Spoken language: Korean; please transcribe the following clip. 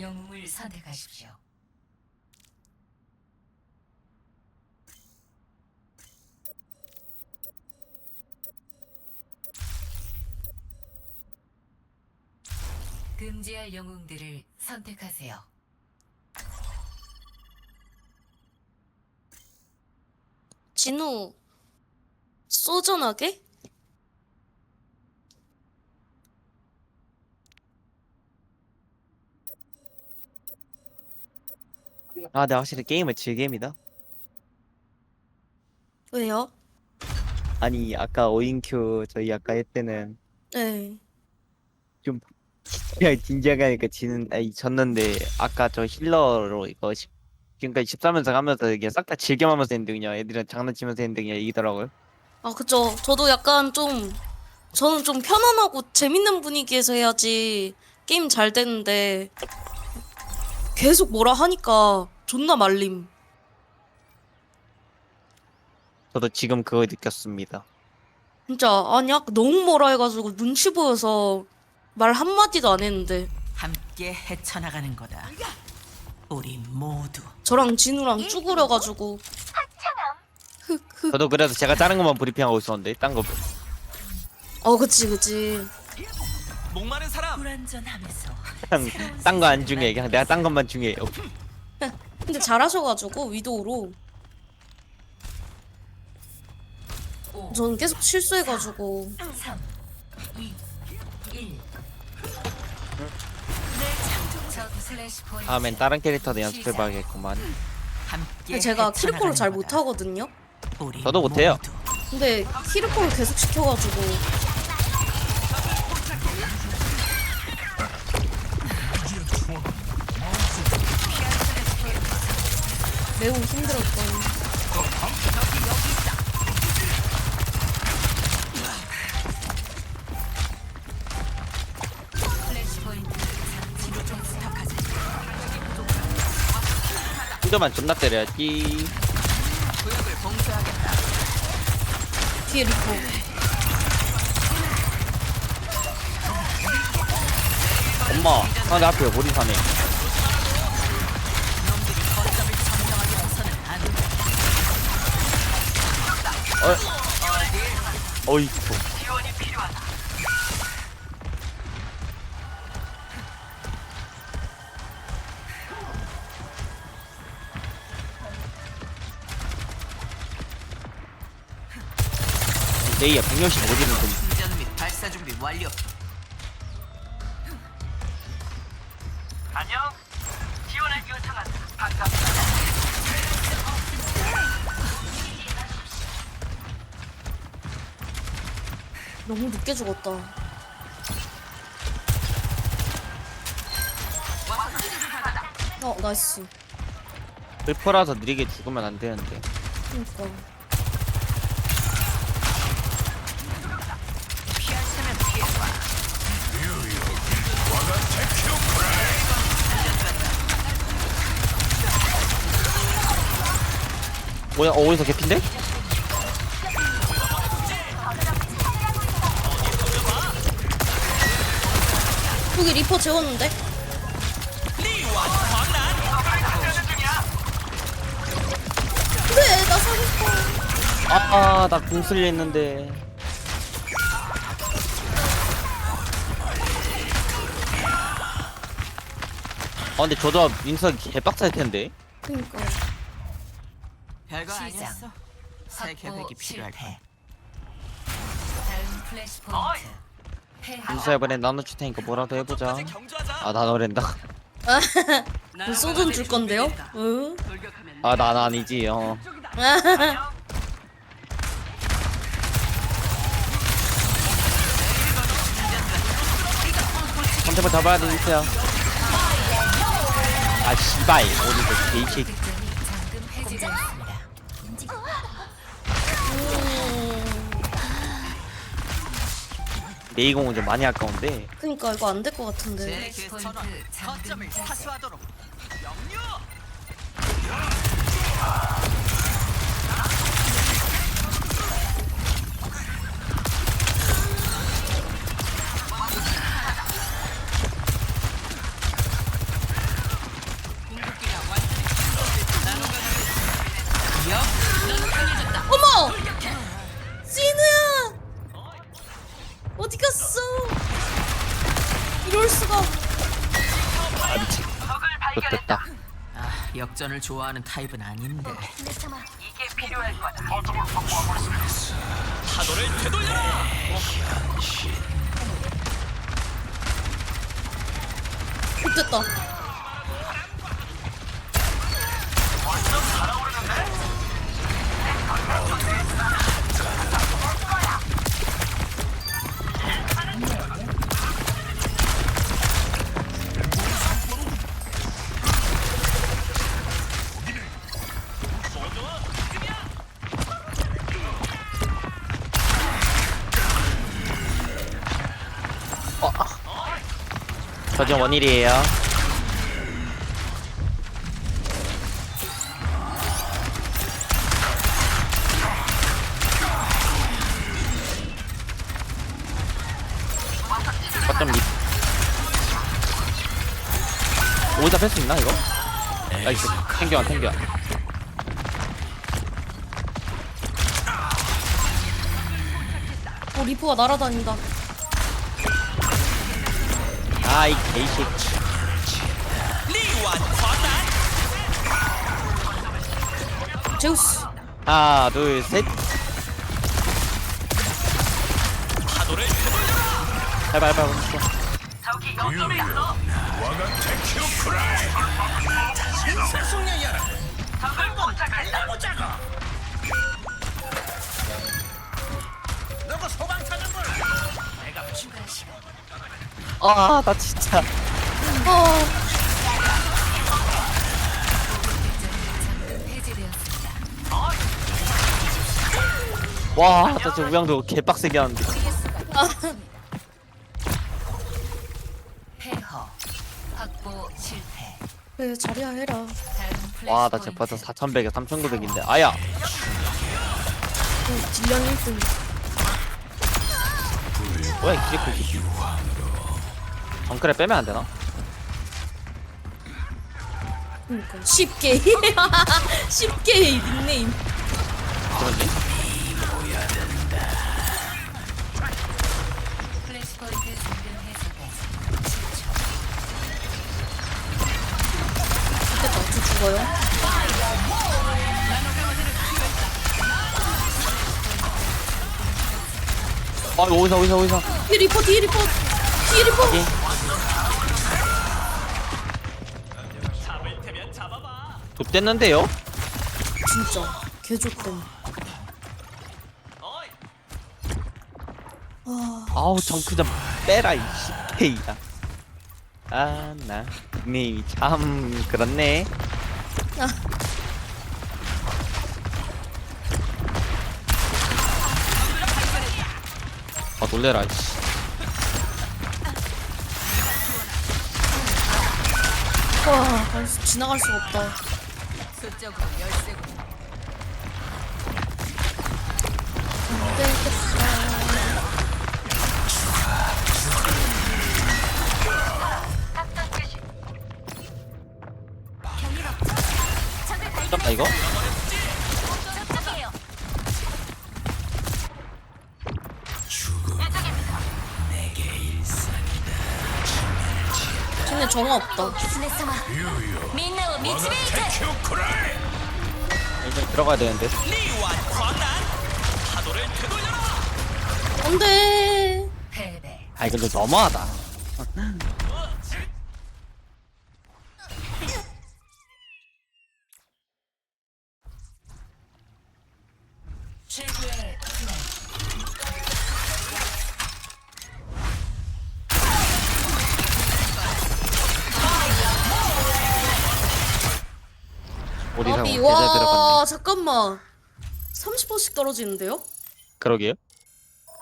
영웅을 선택하십시오. 금지할 영웅들을 선택하세요. 진우 소전하게? 아, 네, 확실히 게임을 즐깁니다. 왜요? 아니, 아까 오인큐 저희 아까 했때는 네. 그냥 진지하게 하니까 지는, 아니, 졌는데, 아까 저 힐러로 이거, 십- 지금까지 13연승 하면서 이게 싹 다 즐겨하면서 했는데, 그냥 애들이랑 장난치면서 했는데, 그냥 이기더라고요. 아 그죠. 저도 약간 좀 저는 좀 편안하고 재밌는 분위기에서 해야지 게임 잘 되는데 계속 뭐라 하니까 존나 말림. 저도 지금 그거 느꼈습니다. 진짜 아니 아까 너무 뭐라 해가지고 눈치 보여서 말 한마디도 안 했는데 함께 헤쳐나가는 거다. 우리 모두 저랑 진우랑 쭈그려가지고 저도 그래서 제가 다른 것만 브리핑하고 있었는데, 딴 거. 어 그치 그치 목마른 사람 불안전하면서 딴거 안 중요해. 그냥 내가 딴 것만 중요해요. 근데 잘하셔가지고 위도우로 오, 저는 계속 실수해가지고 3, 2, 1. 적 슬래시 포인트. 다음엔 다른 캐릭터도 연습해봐야겠구만. 함께 제가 키르코를 잘 헤쳐나가는 거다. 못하거든요 우리 저도 못해요. 모두 근데 키르코를 계속 시켜가지고 매우 힘들었던. 혼자만 존나 때려야지. 뒤에 리코 엄마, 상대 앞에 머리 사네. 어이쿠. 레이야 165디는 좀 충전 및 발사 준비 완료. 너무 늦게 죽었다 어 나이스 불퍼라서 느리게 죽으면 안 되는데. 그니까. 뭐야, 어, 어디서 개핀데? 여기 리퍼 재웠는데? 그래 나 사고 싶어 아, 나 궁슬려 했는데. 아, 근데 저도 민서 개빡살 텐데. 그니까 별거. 아니었어. 새 확보 계획이 필요할 실패. 다음 플래시 포인트. 민서 이번에 나눠줄 테니까 뭐라도 해보자. 아, 나눠랜다. 그 소돈 줄 건데요? 응? 돌격하면 아, 난 아니지, 어. 컨셉을 잡아야 돼, 민서야. 아, 씨발. 어디서 개이식. 네이공은 좀 많이 아까운데. 그니까 이거 안 될 것 같은데 거점을. 사수하도록. 영유 됐다 아, 역전을 좋아하는 타입은 아닌데. 파도를 되돌려라. 못됐다. 저 지금 원일이에요 어쩜 리 오이다 뺄수 있나 이거? 나이스 탱겨와 탱겨와 어 리프가 날아다닌다. 아이 광란. 제우스. 하나 둘셋. 해봐 해봐 해봐 아 나 진짜 어. 해제되었습니다. 와나 진짜 우양도 개빡세게 하는데 폐허. 확보 실패. 그래 자리야 해라. 다음 플래시 와 나 진짜 벌써 4100에 3900인데 아야 그 딜량 1등. 뭐야 이 기리코 정크레 빼면 안 되나? 그러니까 쉽게 쉽게 닉네임. 그러지 플래시 포인트 잠금 해제까지 10초. 됐다. 저 죽어요. 아 어디서 어디서 어디서 뒤 리퍼 뒤 리퍼 뒤 리퍼. 여기 잡아봐. 좁됐는데요? 진짜 개좋댐. 어이. 아우 정크 좀 빼라 이 씨페이야 아나 닉네임이 참 그렇네 아. 아 놀래라 씨 와 지나갈 수가 없다. 수적으로 되겠다. 잠깐 이거? 정화 없다. 일단 들어가야 되는데. 안 돼. 아 이거 좀 너무하다 최고의 플레이. 계좌 와 들어갔네 잠깐만. 30%씩 떨어지는데요? 그러게요